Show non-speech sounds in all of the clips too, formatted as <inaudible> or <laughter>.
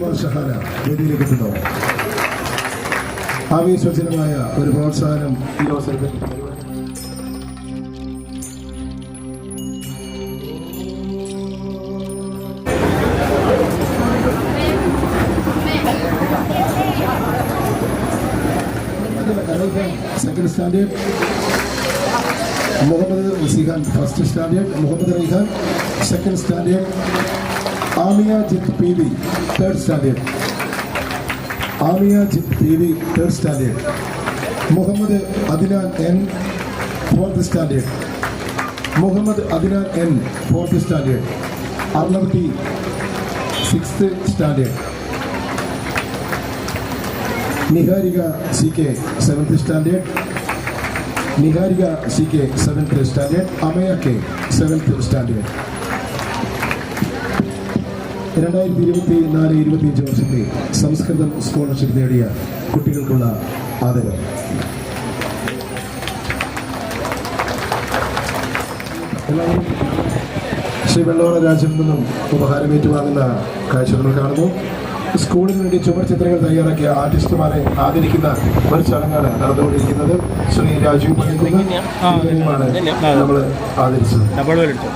ഫാത്തിമ ഷഹാന വേദിയിലേക്ക് എത്തുന്നു ആവേശജനമായ ഒരു പ്രോത്സാഹനം ഈ അവസരത്തിൽ standard. Muhammad Rasikhan first standard. Muhammad Raihan second standard. Amiyajith P V third standard Amiyajith P V third standard Muhammad Adinan N fourth standard Muhammad Adinan N fourth standard Arnav T sixth standard Niharika C K seventh standard Niharika C K seventh standard Amaya K seventh standard രണ്ടായിരത്തി ഇരുപത്തി നാല് ഇരുപത്തിയഞ്ച് വർഷത്തെ സംസ്കൃതം scholarship നേടിയ കുട്ടികൾക്കുള്ള ആദരവ് എല്ലാവരും ശ്രീ വെള്ളോറ രാജ്യം നിന്നും ഉപഹാരമേറ്റു വാങ്ങുന്ന കാഴ്ചകൾ കാണുന്നു. സ്കൂളിന് വേണ്ടി ചുമർ ചിത്രങ്ങൾ തയ്യാറാക്കിയ ആർട്ടിസ്റ്റുമാരെ ആദരിക്കുന്ന ഒരു ചടങ്ങാണ് നടന്നുകൊണ്ടിരിക്കുന്നത്. ശ്രീ രാജീവ് പണിക്കുന്ന ഇവരെയുമാണ് നമ്മൾ ആദരിച്ചത് ഡബിൾ വേൽ എടുത്തു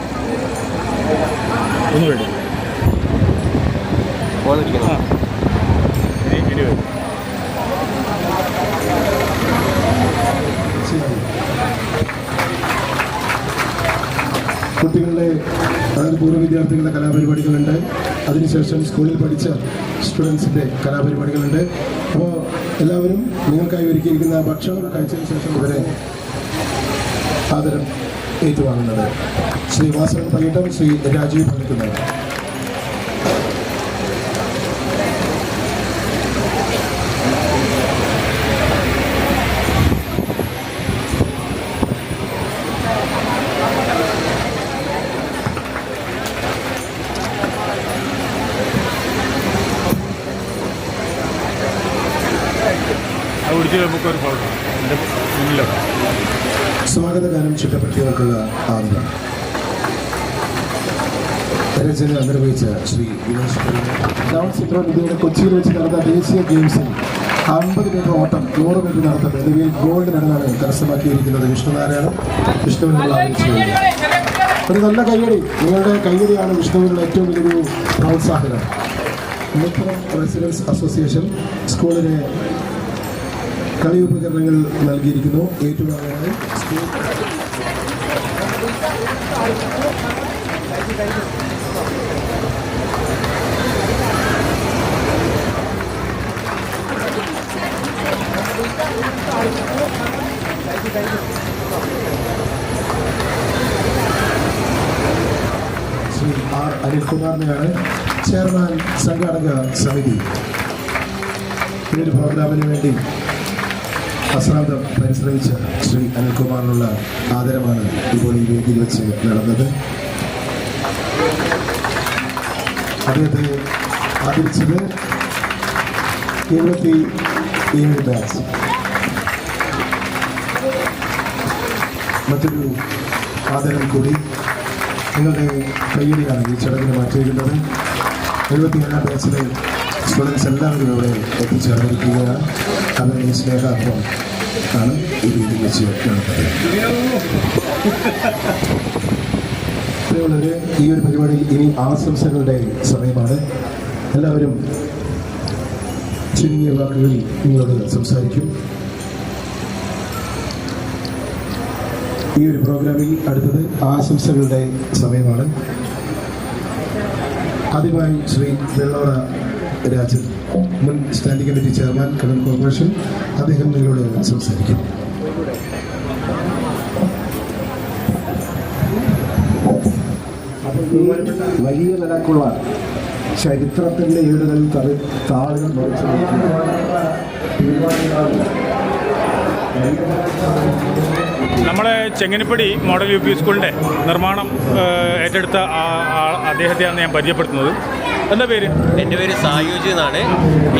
ഒന്ന് വേണ്ടി ആ ഇനി ഇരുപത് കുട്ടികളുടെ അതായത് പൂർവ വിദ്യാർത്ഥികളുടെ കലാപരിപാടികളുണ്ട്. അതിനുശേഷം സ്കൂളിൽ പഠിച്ച സ്റ്റുഡൻസിന്റെ കലാപരിപാടികളുണ്ട്. അപ്പോൾ എല്ലാവരും നിങ്ങൾക്കായി ഒരുക്കിയിരിക്കുന്ന ഭക്ഷണം കഴിച്ചതിന് ശേഷം ഇവരെ ആദരം ഏറ്റുവാങ്ങുന്നത്. ശ്രീ വാസവൻ പയ്യട്ടം ശ്രീ രാജീവ് പണിക്കുന്നത് പിടിച്ച് നമുക്ക് ഒരു ഫോട്ടോ എന്റെ മുന്നിലോ സ്വാഗതഗാനം ചുറ്റപ്പെടുത്തിയവർക്കുള്ള ആദരം. രചന നിർവഹിച്ച ശ്രീ വിനോദ് ഡൗൺ സിൻഡ്രോം ഇന്ത്യയുടെ കൊച്ചിയിൽ വെച്ച് നടന്ന ദേശീയ ഗെയിംസിൽ അമ്പത് മീറ്റർ ഓട്ടം നൂറ് മീറ്റർ നടത്തം എന്നിവയിൽ ഗോൾഡ് മെഡലാണ് കരസ്ഥമാക്കിയിരിക്കുന്നത് വിഷ്ണുനാരായണൻ. വിഷ്ണുവിനുള്ള ഒരു നല്ല കയ്യടി. നിങ്ങളുടെ കയ്യടിയാണ് വിഷ്ണുവിനുള്ള ഏറ്റവും വലിയൊരു പ്രോത്സാഹനം. മലപ്പുറം റെസിഡൻസ് അസോസിയേഷൻ സ്കൂളിന് കളി ഉപകരണങ്ങൾ നൽകിയിരിക്കുന്നു. ഏറ്റുവാങ്ങാനായി ശ്രീ ആർ അനിൽകുമാറിനെയാണ് ചെയർമാൻ സംഘാടക സമിതി. ഈ ഒരു പ്രോഗ്രാമിന് വേണ്ടി അശ്രാന്തം പരിശ്രമിച്ച ശ്രീ അനിൽകുമാറിനുള്ള ആദരമാണ് ഇപ്പോൾ ഈ വേദിയിൽ വെച്ച് നടന്നത്. അദ്ദേഹത്തെ ആദരിച്ചത് ഇരുപത്തി ഏഴ് ബാച്ച് മറ്റൊരു ആദരം കൂടി നിങ്ങളുടെ കയ്യടിയാണ് ഈ ചടങ്ങിന് മാറ്റിയിരിക്കുന്നത്. എഴുപത്തി ഏഴാം ബാച്ചിലെ സ്റ്റുഡൻസ് എല്ലാവരും ഇവിടെ എത്തിച്ചേർന്നിരിക്കുകയാണ്. അവരുടെ സ്നേഹാർത്ഥം ആണ് ഈ രീതിയിൽ വെച്ച് നടന്നത് ഈ ഒരു പരിപാടി ഇനി ആശംസകളുടെ സമയമാണ്. എല്ലാവരും ചുരുങ്ങിയ വാക്കുകളിൽ നിങ്ങളോട് സംസാരിക്കും. ഈ ഒരു പ്രോഗ്രാമിൽ അടുത്തത് ആശംസകളുടെ സമയമാണ്. ആദ്യമായി ശ്രീ വെള്ളോറ രാജൻ മുൻ സ്റ്റാൻഡിംഗ് കമ്മിറ്റി ചെയർമാൻ കടൽ കോർപ്പറേഷൻ അദ്ദേഹം നിങ്ങളോട് സംസാരിക്കും. വലിയ നിലക്കുള്ള ചരിത്രത്തിന്റെ ഏടുകൾ താളുകൾ നമ്മളെ ചെങ്ങനിപ്പടി മോഡൽ യു പി സ്കൂളിന്റെ നിർമ്മാണം ഏറ്റെടുത്ത അദ്ദേഹത്തെയാണ് ഞാൻ പരിചയപ്പെടുത്തുന്നത്. എന്താ പേര്? എന്റെ പേര് സായുജ് എന്നാണ്.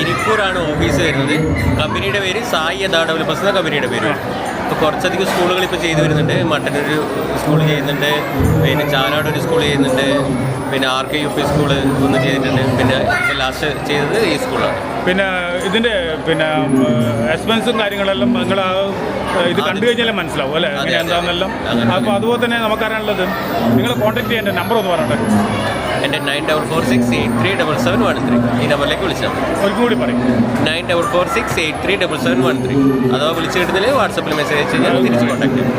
ഇരിക്കൂറാണ് ഓഫീസ് വരുന്നത്. കമ്പനിയുടെ പേര് സായി എന്താ ഡെവലപ്പേഴ്സ് എന്ന കമ്പനിയുടെ പേര്. ഇപ്പോൾ കുറച്ചധികം സ്കൂളുകൾ ഇപ്പോൾ ചെയ്തു വരുന്നുണ്ട്. മട്ടന്നൂർ സ്കൂൾ ചെയ്യുന്നുണ്ട്. പിന്നെ ചാലാട് ഒരു സ്കൂൾ ചെയ്യുന്നുണ്ട്. പിന്നെ R K U P school ഒന്ന് ചെയ്തിട്ടുണ്ട്. പിന്നെ ലാസ്റ്റ് ചെയ്തത് ഈ സ്കൂളാണ്. പിന്നെ ഇതിന്റെ പിന്നെ എക്സ്പെൻസും കാര്യങ്ങളെല്ലാം നിങ്ങൾ ഇത് കണ്ടു കഴിഞ്ഞാലേ മനസ്സിലാവും അല്ലേ? അങ്ങനെ എന്താണെന്നെല്ലാം അപ്പോൾ അതുപോലെ തന്നെ നമുക്കറിയാനുള്ളത് നിങ്ങൾ കോൺടാക്ട് ചെയ്യേണ്ട നമ്പർ ഒന്ന് പറയട്ടെ. എന്റെ nine double four six eight three double seven one three ഈ നമ്പറിലേക്ക് വിളിച്ചാൽ ഒരു കൂടി പറയും. Nine double four six eight three double seven one three അഥവാ വിളിച്ചു കിട്ടുന്നില്ലെങ്കിൽ വാട്സപ്പിൽ മെസ്സേജ് അയച്ച് ഞാൻ തിരിച്ച് കോൺടാക്ട് ചെയ്യും.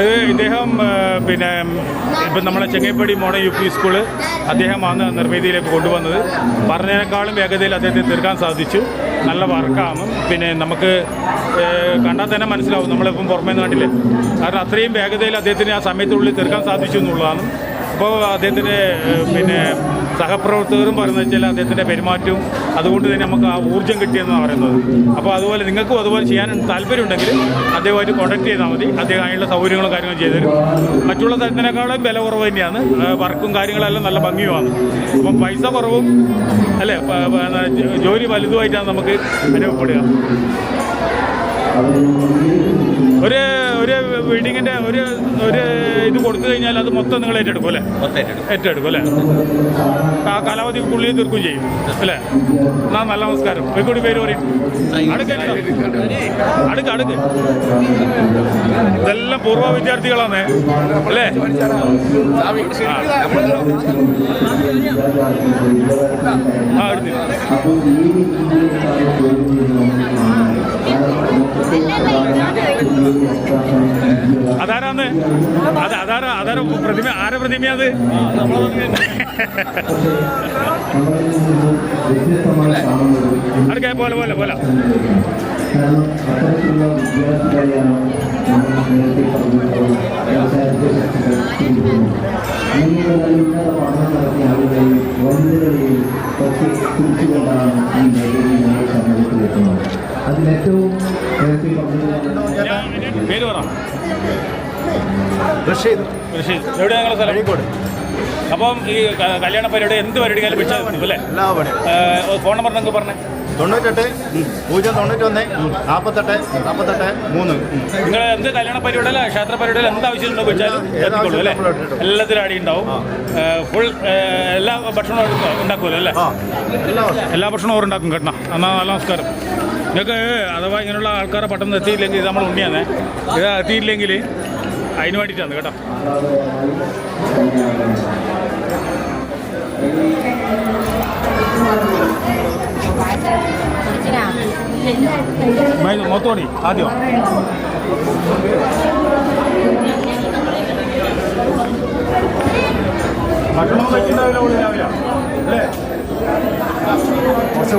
ഇത് ഇദ്ദേഹം പിന്നെ ഇപ്പം നമ്മളെ Chengaipadi model U P school അദ്ദേഹമാണ് നിർമ്മിതിയിലേക്ക് കൊണ്ടുവന്നത്. പറഞ്ഞതിനേക്കാളും വേഗതയിൽ അദ്ദേഹത്തെ തീർക്കാൻ സാധിച്ചു. നല്ല വർക്കാണ്. പിന്നെ നമുക്ക് കണ്ടാൽ തന്നെ മനസ്സിലാവും നമ്മളിപ്പം പുറമേ നാട്ടിൽ കാരണം അത്രയും വേഗതയിൽ അദ്ദേഹത്തിന് ആ സമയത്തുള്ളിൽ തീർക്കാൻ സാധിച്ചു എന്നുള്ളതാണ്. അപ്പോൾ അദ്ദേഹത്തിന്റെ പിന്നെ സഹപ്രവർത്തകരും പറയുന്നത് വെച്ചാൽ അദ്ദേഹത്തിന്റെ പെരുമാറ്റവും അതുകൊണ്ട് തന്നെ നമുക്ക് ആ ഊർജം കിട്ടിയെന്നാണ് പറയുന്നത്. അപ്പോൾ അതുപോലെ നിങ്ങൾക്കും അതുപോലെ ചെയ്യാൻ താല്പര്യമുണ്ടെങ്കിൽ അദ്ദേഹമായിട്ട് കോൺടാക്ട് ചെയ്താൽ മതി. അദ്ദേഹം അതിനുള്ള സൗകര്യങ്ങളും കാര്യങ്ങളും ചെയ്തു തരും. മറ്റുള്ള തരത്തിനേക്കാളും വില കുറവ് തന്നെയാണ്. വർക്കും കാര്യങ്ങളെല്ലാം നല്ല ഭംഗിയുമാണ്. അപ്പം പൈസ കുറവും അല്ലേ? ജോലി വലുതുമായിട്ടാണ് നമുക്ക് അനുഭവപ്പെടുക. ഒരു ഒരു ബിൽഡിങ്ങിന്റെ ഒരു ഒരു ഇത് കൊടുത്തു കഴിഞ്ഞാൽ അത് മൊത്തം നിങ്ങൾ ഏറ്റെടുക്കും അല്ലേ? ഏറ്റെടുക്കും. അല്ലേ? ആ കാലാവധിക്കുള്ളിൽ തീർക്കും ചെയ്യും അല്ലേ? എന്നാ നല്ല നമസ്കാരം. ഒരിക്കൂടി പേര് പറയും. അടുക്ക് അടുക്ക്. അടുക്ക് ഇതെല്ലാം പൂർവ വിദ്യാർത്ഥികളാണ് അല്ലേ? ആ അതാരാന്ന്? അത് അതാരാ? അതാര പ്രതിമ? ആരെ പ്രതിമ അത്? വ്യത്യസ്തമായി കാണുന്നത് അടുക്ക പോലെ പോലെ. പോലെ അത്തരത്തിലുള്ള വിദ്യാർത്ഥികളെയാണ് നമ്മൾ നേരത്തെ പറഞ്ഞതുപോലെ വ്യവസായത്തെ ശക്തിപ്പെടുത്തുന്നത് റഷീദ് റഷീദ് എവിടെ ഞങ്ങളുടെ സ്ഥലം? അഴീക്കോട്. അപ്പം ഈ കല്യാണ പരിപാടി എന്ത് പരിപാടിക്കാലും വിളിച്ചാൽ അല്ലേ? എല്ലാ പരിപാടി ഫോൺ നമ്പർ നിങ്ങൾക്ക് പറഞ്ഞേ. തൊണ്ണൂറ്റെട്ട് പൂജ്യം തൊണ്ണൂറ്റൊന്ന് നാൽപ്പത്തെട്ട് നാൽപ്പത്തെട്ട് മൂന്ന് നിങ്ങൾ എന്ത് കല്യാണ പരിപാടിയല്ല ക്ഷേത്ര പരിപാടിയിൽ എന്ത് ആവശ്യമുണ്ടോ എത്തിക്കൊള്ളൂ അല്ലേ. എല്ലാത്തിനും അടി ഉണ്ടാവും. ഫുൾ എല്ലാ ഭക്ഷണവും ഉണ്ടാക്കുമല്ലോ അല്ലേ? എല്ലാ ഭക്ഷണവും. ഉണ്ടാക്കും കേട്ടോ. എന്നാൽ നല്ല നമസ്കാരം. നിങ്ങൾക്ക് അഥവാ ഇങ്ങനെയുള്ള ആൾക്കാരെ പെട്ടെന്ന് എത്തിയില്ലെങ്കിൽ ഇത് നമ്മൾ ഉണ്ണിയാന്നേ. ഇത് എത്തിയില്ലെങ്കിൽ അതിന് വേണ്ടിയിട്ടാണ് കേട്ടോ. മൊത്തോണി ആദ്യം. ഭക്ഷണം കഴിക്കുന്നുണ്ടാവില്ല രാവിലെ. അല്ലേ? കുറച്ച്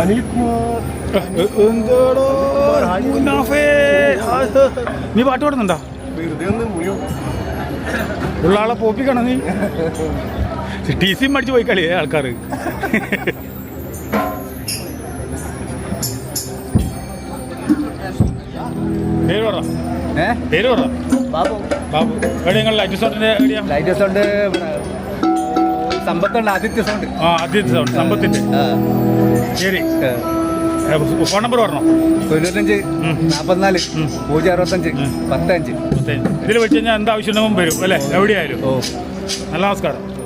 അനിൽകുമാർ എന്തോടോ മുനാഫേ. നീ പാട്ട് പാടുന്നുണ്ടോ? ഉള്ള ആളെ പോപ്പിക്കണം നീ. <laughs> ടി സി മടിച്ച് പോയി കളിയേ ആൾക്കാർ പേര് പറ. പേര് പറ. ബാബു. ബാബു. എവിടെ നിങ്ങൾ ലൈറ്റ് സൗണ്ടിന്റെ എവിടെയാ? ലൈറ്റ് സൗണ്ട് സമ്പത്തുണ്ട് ആദിത്യ സൗണ്ട്. ആ ആദിത്യ സൗണ്ട് സമ്പത്തിന്റെ. ശരി. ഫോൺ നമ്പർ പറഞ്ഞോ? തൊണ്ണൂറ്റഞ്ച്. നാൽപ്പത്തിനാല്. പൂജ്യം അറുപത്തഞ്ച്. പത്തഞ്ച്. ഇതിൽ വെച്ച് കഴിഞ്ഞാൽ എന്താവശ്യം വരും അല്ലേ? എവിടെയായാലും. ഓ. നല്ല നമസ്കാരം.